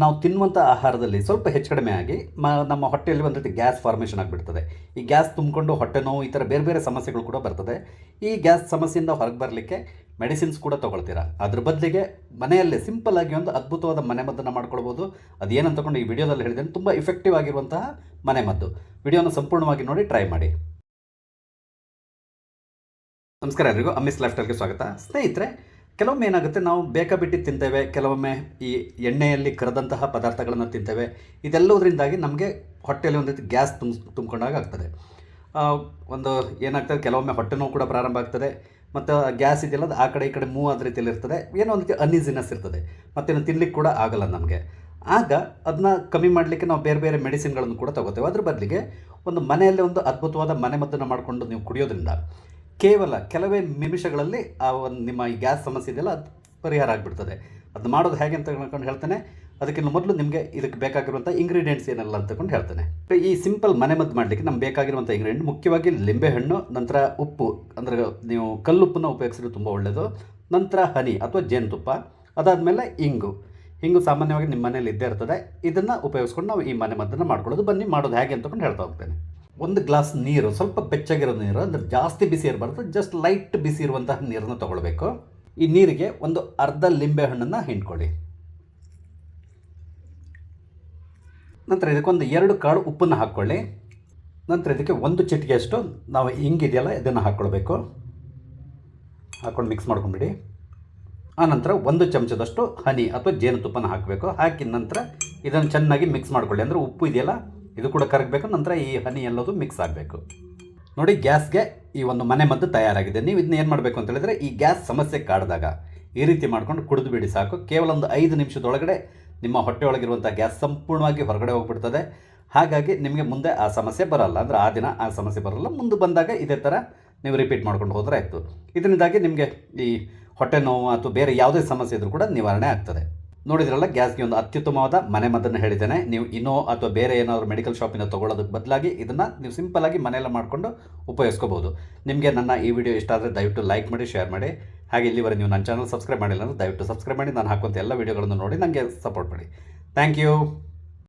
ನಾವು ತಿನ್ನುವಂಥ ಆಹಾರದಲ್ಲಿ ಸ್ವಲ್ಪ ಹೆಚ್ಚು ಕಡಿಮೆ ಆಗಿ ಮ, ನಮ್ಮ ಹೊಟ್ಟೆಯಲ್ಲಿ ಒಂದು ರೀತಿ ಗ್ಯಾಸ್ ಫಾರ್ಮೇಷನ್ ಆಗಿಬಿಡ್ತದೆ. ಈ ಗ್ಯಾಸ್ ತುಂಬಿಕೊಂಡು ಹೊಟ್ಟೆ ನೋವು ಈ ಥರ ಬೇರೆ ಬೇರೆ ಸಮಸ್ಯೆಗಳು ಕೂಡ ಬರ್ತದೆ. ಈ ಗ್ಯಾಸ್ ಸಮಸ್ಯೆಯಿಂದ ಹೊರಗೆ ಬರಲಿಕ್ಕೆ ಮೆಡಿಸಿನ್ಸ್ ಕೂಡ ತೊಗೊಳ್ತೀರಾ? ಅದ್ರ ಬದಲಿಗೆ ಮನೆಯಲ್ಲೇ ಸಿಂಪಲ್ ಆಗಿ ಒಂದು ಅದ್ಭುತವಾದ ಮನೆಮದ್ದನ್ನು ಮಾಡ್ಕೊಳ್ಬೋದು. ಅದೇನಂತ ತಗೊಂಡು ಈ ವಿಡಿಯೋದಲ್ಲಿ ಹೇಳಿದ್ದೇನೆ, ತುಂಬ ಇಫೆಕ್ಟಿವ್ ಆಗಿರುವಂತಹ ಮನೆಮದ್ದು ವಿಡಿಯೋನ ಸಂಪೂರ್ಣವಾಗಿ ನೋಡಿ ಟ್ರೈ ಮಾಡಿ. ನಮಸ್ಕಾರ ಎಲ್ರಿಗೂ ಅಮ್ಮಿಸ್ ಲೈಫ್ ಸ್ವಾಗತ. ಸ್ನೇಹಿತರೆ ಕೆಲವೊಮ್ಮೆ ಏನಾಗುತ್ತೆ, ನಾವು ಬೇಕಾಬಿಟ್ಟು ತಿಂತೇವೆ, ಕೆಲವೊಮ್ಮೆ ಈ ಎಣ್ಣೆಯಲ್ಲಿ ಕರೆದಂತಹ ಪದಾರ್ಥಗಳನ್ನು ತಿಂತೇವೆ ಇದೆಲ್ಲದರಿಂದಾಗಿ ನಮಗೆ ಹೊಟ್ಟೆಯಲ್ಲಿ ಒಂದು ರೀತಿ ಗ್ಯಾಸ್ ತುಂಬ ತುಂಬಿಕೊಂಡಾಗ ಆಗ್ತದೆ. ಒಂದು ಏನಾಗ್ತದೆ, ಕೆಲವೊಮ್ಮೆ ಹೊಟ್ಟೆ ನೋವು ಕೂಡ ಪ್ರಾರಂಭ ಆಗ್ತದೆ, ಮತ್ತು ಗ್ಯಾಸ್ ಇದೆಯಲ್ಲ, ಅದು ಆ ಕಡೆ ಈ ಕಡೆ ಮೂವ್ ಆದ ರೀತಿಯಲ್ಲಿ ಇರ್ತದೆ, ಏನೋ ಒಂದು ರೀತಿ ಇರ್ತದೆ, ಮತ್ತೇನು ತಿನ್ನಲಿಕ್ಕೆ ಕೂಡ ಆಗಲ್ಲ ನಮಗೆ. ಆಗ ಅದನ್ನ ಕಮ್ಮಿ ಮಾಡಲಿಕ್ಕೆ ನಾವು ಬೇರೆ ಬೇರೆ ಮೆಡಿಸಿನ್ಗಳನ್ನು ಕೂಡ ತಗೋತೇವೆ. ಅದ್ರ ಬದಲಿಗೆ ಒಂದು ಮನೆಯಲ್ಲೇ ಒಂದು ಅದ್ಭುತವಾದ ಮನೆಮದ್ದನ್ನು ಮಾಡಿಕೊಂಡು ನೀವು ಕುಡಿಯೋದ್ರಿಂದ ಕೇವಲ ಕೆಲವೇ ನಿಮಿಷಗಳಲ್ಲಿ ಆ ಒಂದು ನಿಮ್ಮ ಈ ಗ್ಯಾಸ್ ಸಮಸ್ಯೆ ಇದೆಯಲ್ಲ, ಅದು ಪರಿಹಾರ ಆಗಿಬಿಡ್ತದೆ. ಅದು ಮಾಡೋದು ಹೇಗೆ ಅಂತ ಹೇಳ್ಕೊಂಡು ಹೇಳ್ತೇನೆ. ಅದಕ್ಕಿಂತ ಮೊದಲು ನಿಮಗೆ ಇದಕ್ಕೆ ಬೇಕಾಗಿರುವಂಥ ಇಂಗ್ರೀಡಿಯೆಂಟ್ಸ್ ಏನೆಲ್ಲ ಅಂತಕೊಂಡು ಹೇಳ್ತೇನೆ. ಈ ಸಿಂಪಲ್ ಮನೆಮದ್ದು ಮಾಡಲಿಕ್ಕೆ ನಮ್ಗೆ ಬೇಕಾಗಿರುವಂಥ ಇಂಗ್ರೀಡಿಯೆಂಟ್ ಮುಖ್ಯವಾಗಿ ಲಿಂಬೆಹಣ್ಣು, ನಂತರ ಉಪ್ಪು. ಅಂದರೆ ನೀವು ಕಲ್ಲುಪ್ಪನ್ನು ಉಪಯೋಗಿಸಿದ್ರೆ ತುಂಬ ಒಳ್ಳೆಯದು ನಂತರ ಹನಿ ಅಥವಾ ಜೇನುತುಪ್ಪ. ಅದಾದಮೇಲೆ ಇಂಗು. ಹಿಂಗು ಸಾಮಾನ್ಯವಾಗಿ ನಿಮ್ಮ ಮನೇಲಿ ಇದ್ದೇ ಇರ್ತದೆ. ಇದನ್ನು ಉಪಯೋಗಿಸ್ಕೊಂಡು ನಾವು ಈ ಮನೆ ಮದ್ದನ್ನು ಮಾಡ್ಕೊಳ್ಳೋದು. ಬನ್ನಿ, ಮಾಡೋದು ಹೇಗೆ ಅಂತಕೊಂಡು ಹೇಳ್ತಾ ಹೋಗ್ತೇನೆ. ಒಂದು ಗ್ಲಾಸ್ ನೀರು, ಸ್ವಲ್ಪ ಬೆಚ್ಚಗಿರೋ ನೀರು, ಅಂದರೆ ಜಾಸ್ತಿ ಬಿಸಿ ಇರಬಾರ್ದು ಜಸ್ಟ್ ಲೈಟ್ ಬಿಸಿ ಇರುವಂತಹ ನೀರನ್ನು ತಗೊಳ್ಬೇಕು. ಈ ನೀರಿಗೆ ಒಂದು ಅರ್ಧ ಲಿಂಬೆ ಹಣ್ಣನ್ನು ಹಿಂಡ್ಕೊಳ್ಳಿ. ನಂತರ ಇದಕ್ಕೊಂದು ಎರಡು ಕಾಳು ಉಪ್ಪನ್ನು ಹಾಕ್ಕೊಳ್ಳಿ. ನಂತರ ಇದಕ್ಕೆ ಒಂದು ಚಿಟಿಕೆಯಷ್ಟು ನಾವು ಹಿಂಗಿದೆಯಲ್ಲ, ಇದನ್ನು ಹಾಕ್ಕೊಳ್ಬೇಕು. ಹಾಕ್ಕೊಂಡು ಮಿಕ್ಸ್ ಮಾಡ್ಕೊಂಬಿಡಿ. ಆನಂತರ ಒಂದು ಚಮಚದಷ್ಟು ಹನಿ ಅಥವಾ ಜೇನುತುಪ್ಪನ ಹಾಕಬೇಕು. ಹಾಕಿದ ನಂತರ ಇದನ್ನು ಚೆನ್ನಾಗಿ ಮಿಕ್ಸ್ ಮಾಡ್ಕೊಳ್ಳಿ. ಅಂದರೆ ಉಪ್ಪು ಇದೆಯಲ್ಲ ಇದು ಕೂಡ ಕರಗಬೇಕು ನಂತರ ಈ ಹನಿ ಎಲ್ಲದು ಮಿಕ್ಸ್ ಆಗಬೇಕು. ನೋಡಿ, ಗ್ಯಾಸ್ಗೆ ಈ ಒಂದು ಮನೆ ಮದ್ದು ತಯಾರಾಗಿದೆ. ನೀವು ಇದನ್ನ ಏನು ಮಾಡಬೇಕು ಅಂತ ಹೇಳಿದರೆ, ಈ ಗ್ಯಾಸ್ ಸಮಸ್ಯೆ ಕಾಡಿದಾಗ ಈ ರೀತಿ ಮಾಡ್ಕೊಂಡು ಕುಡಿದು ಬಿಡಿ ಸಾಕು. ಕೇವಲ ಒಂದು ಐದು ನಿಮಿಷದೊಳಗಡೆ ನಿಮ್ಮ ಹೊಟ್ಟೆಯೊಳಗಿರುವಂಥ ಗ್ಯಾಸ್ ಸಂಪೂರ್ಣವಾಗಿ ಹೊರಗಡೆ ಹೋಗ್ಬಿಡ್ತದೆ. ಹಾಗಾಗಿ ನಿಮಗೆ ಮುಂದೆ ಆ ಸಮಸ್ಯೆ ಬರಲ್ಲ. ಅಂದರೆ ಆ ದಿನ ಆ ಸಮಸ್ಯೆ ಬರಲ್ಲ. ಮುಂದೆ ಬಂದಾಗ ಇದೇ ಥರ ನೀವು ರಿಪೀಟ್ ಮಾಡ್ಕೊಂಡು ಹೋದರೆ ಆಯಿತು. ಇದರಿಂದಾಗಿ ನಿಮಗೆ ಈ ಹೊಟ್ಟೆ ನೋವು ಅಥವಾ ಬೇರೆ ಯಾವುದೇ ಸಮಸ್ಯೆ ಇದ್ರೂ ಕೂಡ ನಿವಾರಣೆ ಆಗ್ತದೆ. ನೋಡಿದ್ರಲ್ಲ, ಗ್ಯಾಸ್ಗೆ ಒಂದು ಅತ್ಯುತ್ತಮವಾದ ಮನೆ ಮದ್ದನ್ನು ಹೇಳಿದ್ದೇನೆ. ನೀವು ಇನ್ನೋ ಅಥವಾ ಬೇರೆ ಏನಾದರೂ ಮೆಡಿಕಲ್ ಶಾಪಿಂದ ತೊಗೊಳ್ಳೋದಕ್ಕೆ ಬದಲಾಗಿ ಇದನ್ನು ನೀವು ಸಿಂಪಲಾಗಿ ಮನೆಯಲ್ಲ ಮಾಡಿಕೊಂಡು ಉಪಯೋಗಿಸ್ಕೋಬೋದು ನಿಮಗೆ ನನ್ನ ಈ ವಿಡಿಯೋ ಇಷ್ಟ ಆದರೆ ದಯವಿಟ್ಟು ಲೈಕ್ ಮಾಡಿ, ಶೇರ್ ಮಾಡಿ. ಹಾಗೆ ಇಲ್ಲಿವರೆಗೆ ನೀವು ನನ್ನ ಚಾನಲ್ ಸಬ್ಸ್ಕ್ರೈಬ್ ಮಾಡಿಲ್ಲ ಅಂದರೆ ದಯವಿಟ್ಟು ಸಬ್ಸ್ಕ್ರೈಬ್ ಮಾಡಿ. ನಾನು ಹಾಕುವಂಥ ಎಲ್ಲ ವಿಡಿಯೋಗಳನ್ನು ನೋಡಿ ನನಗೆ ಸಪೋರ್ಟ್ ಮಾಡಿ. Thank you.